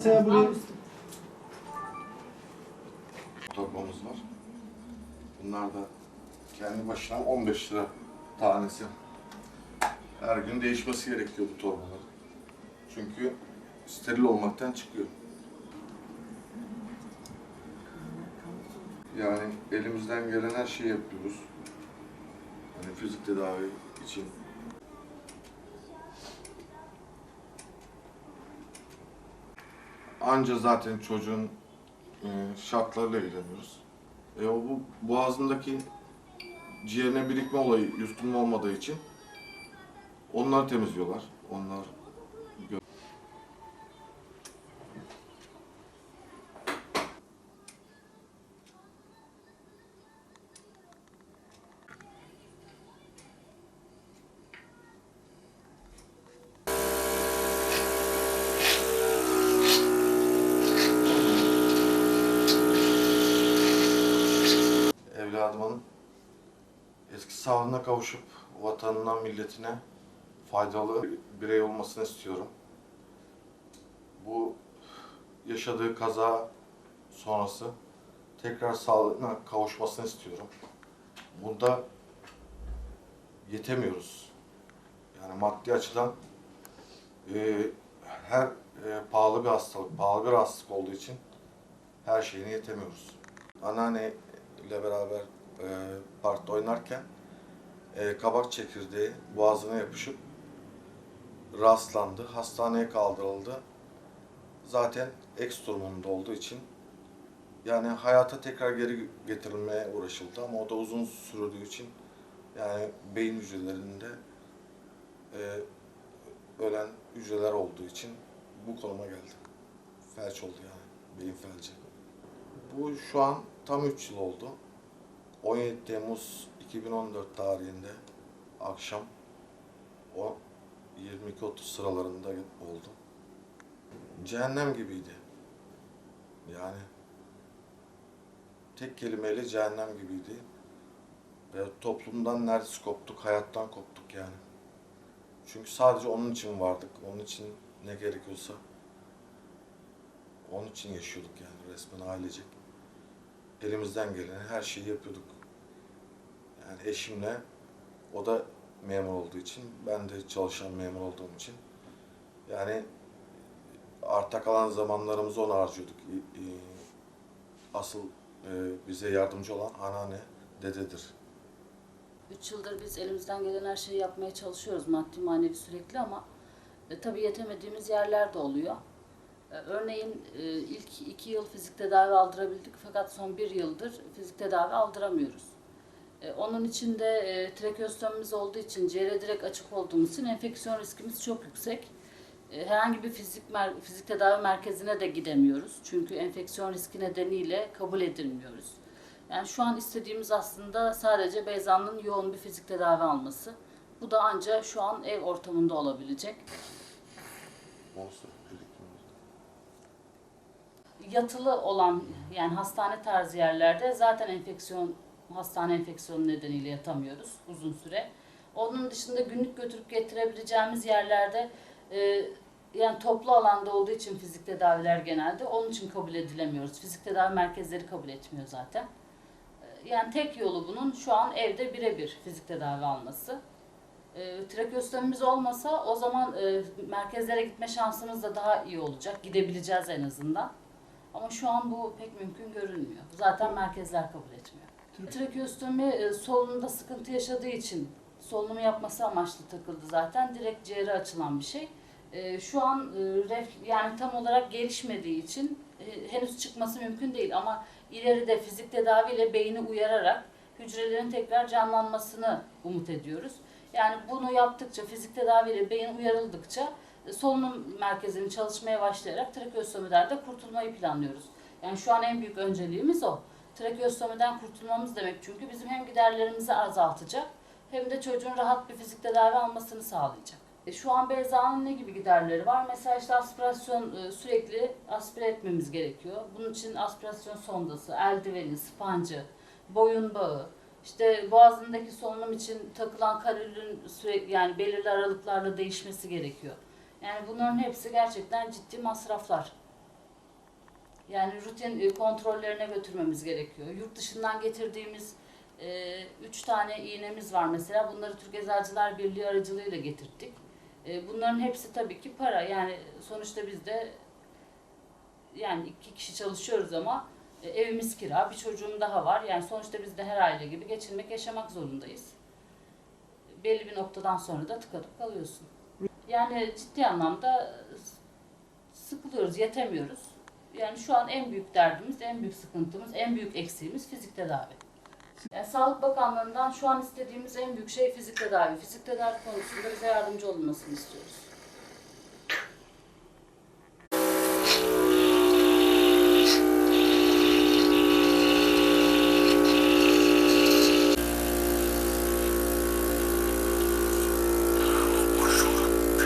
Mesela buraya torbamız var. Bunlar da kendi başına 15 lira tanesi. Her gün değişmesi gerekiyor bu torbalar. Çünkü steril olmaktan çıkıyor. Yani elimizden gelen her şeyi yapıyoruz. Hani fizik tedavi için. Anca zaten çocuğun e, şartlarıyla ilgileniyoruz. E, o bu boğazındaki ciğerine birikme olayı yutkunma olmadığı için onları temizliyorlar. Onlar eski sağlığına kavuşup vatanına, milletine faydalı birey olmasını istiyorum. Bu yaşadığı kaza sonrası tekrar sağlığına kavuşmasını istiyorum. Bunda yetemiyoruz. Yani maddi açıdan e, her e, pahalı bir hastalık, pahalı bir hastalık olduğu için her şeyine yetemiyoruz. Anneanne ile beraber e, parkta oynarken e, kabak çekirdeği boğazına yapışıp rastlandı. Hastaneye kaldırıldı. Zaten eks durumunda olduğu için yani hayata tekrar geri getirilmeye uğraşıldı ama o da uzun sürdüğü için yani beyin hücrelerinde e, ölen hücreler olduğu için bu konuma geldi. Felç oldu yani, beyin felci. Bu şu an tam 3 yıl oldu. 17 Temmuz 2014 tarihinde akşam o 22.30 sıralarında oldu. Cehennem gibiydi. Yani tek kelimeyle cehennem gibiydi. Ve toplumdan neredeyse koptuk, hayattan koptuk yani. Çünkü sadece onun için vardık, onun için ne gerekiyorsa onun için yaşıyorduk yani resmen ailecek elimizden gelen her şeyi yapıyorduk. Yani eşimle, o da memur olduğu için, ben de çalışan memur olduğum için. Yani arta kalan zamanlarımızı ona harcıyorduk. Asıl e, bize yardımcı olan anneanne, dededir. Üç yıldır biz elimizden gelen her şeyi yapmaya çalışıyoruz maddi manevi sürekli ama e, tabii yetemediğimiz yerler de oluyor. E, örneğin e, ilk iki yıl fizik tedavi aldırabildik fakat son bir yıldır fizik tedavi aldıramıyoruz. E, onun için de e, trakeostomimiz olduğu için ciğere direkt açık olduğumuz için enfeksiyon riskimiz çok yüksek. E, herhangi bir fizik fizik tedavi merkezine de gidemiyoruz. Çünkü enfeksiyon riski nedeniyle kabul edilmiyoruz. Yani şu an istediğimiz aslında sadece Beyza'nın yoğun bir fizik tedavi alması. Bu da ancak şu an ev ortamında olabilecek. Dedik. Yatılı olan yani hastane tarzı yerlerde zaten enfeksiyon hastane enfeksiyonu nedeniyle yatamıyoruz uzun süre. Onun dışında günlük götürüp getirebileceğimiz yerlerde e, yani toplu alanda olduğu için fizik tedaviler genelde onun için kabul edilemiyoruz. Fizik tedavi merkezleri kabul etmiyor zaten. E, Yani tek yolu bunun şu an evde birebir fizik tedavi alması. E, trakeostomimiz olmasa o zaman e, merkezlere gitme şansımız da daha iyi olacak. Gidebileceğiz en azından. Ama şu an bu pek mümkün görünmüyor. Zaten merkezler kabul etmiyor. Trakeostomi e, solunumda sıkıntı yaşadığı için solunumu yapması amaçlı takıldı zaten. Direkt ciğere açılan bir şey. E, Şu an e, ref, yani tam olarak gelişmediği için e, henüz çıkması mümkün değil ama ileride fizik tedaviyle beyni uyararak hücrelerin tekrar canlanmasını umut ediyoruz. Yani bunu yaptıkça, fizik tedaviyle beyin uyarıldıkça solunum merkezinin çalışmaya başlayarak trakeostomiden de kurtulmayı planlıyoruz. Yani şu an en büyük önceliğimiz o. Trakeostomiden kurtulmamız demek çünkü bizim hem giderlerimizi azaltacak hem de çocuğun rahat bir fizik tedavi almasını sağlayacak. E, şu an Beyza'nın ne gibi giderleri var? Mesela işte aspirasyon e, sürekli aspire etmemiz gerekiyor. Bunun için aspirasyon sondası, eldiveni, spancı, boyun bağı, işte boğazındaki solunum için takılan kanülün sürekli yani belirli aralıklarla değişmesi gerekiyor. Yani bunların hepsi gerçekten ciddi masraflar. Yani rutin e, kontrollerine götürmemiz gerekiyor. Yurt dışından getirdiğimiz e, üç tane iğnemiz var mesela. Bunları Türk Eczacılar Birliği aracılığıyla getirttik. E, bunların hepsi tabii ki para. Yani sonuçta biz de yani iki kişi çalışıyoruz ama e, evimiz kira, bir çocuğum daha var. Yani sonuçta biz de her aile gibi geçinmek, yaşamak zorundayız. Belli bir noktadan sonra da tıkanıp kalıyorsun. Yani ciddi anlamda sıkılıyoruz, yetemiyoruz. Yani şu an en büyük derdimiz, en büyük sıkıntımız, en büyük eksiğimiz fizik tedavi. Yani Sağlık Bakanlığı'ndan şu an istediğimiz en büyük şey fizik tedavi. Fizik tedavi konusunda bize yardımcı olunmasını istiyoruz.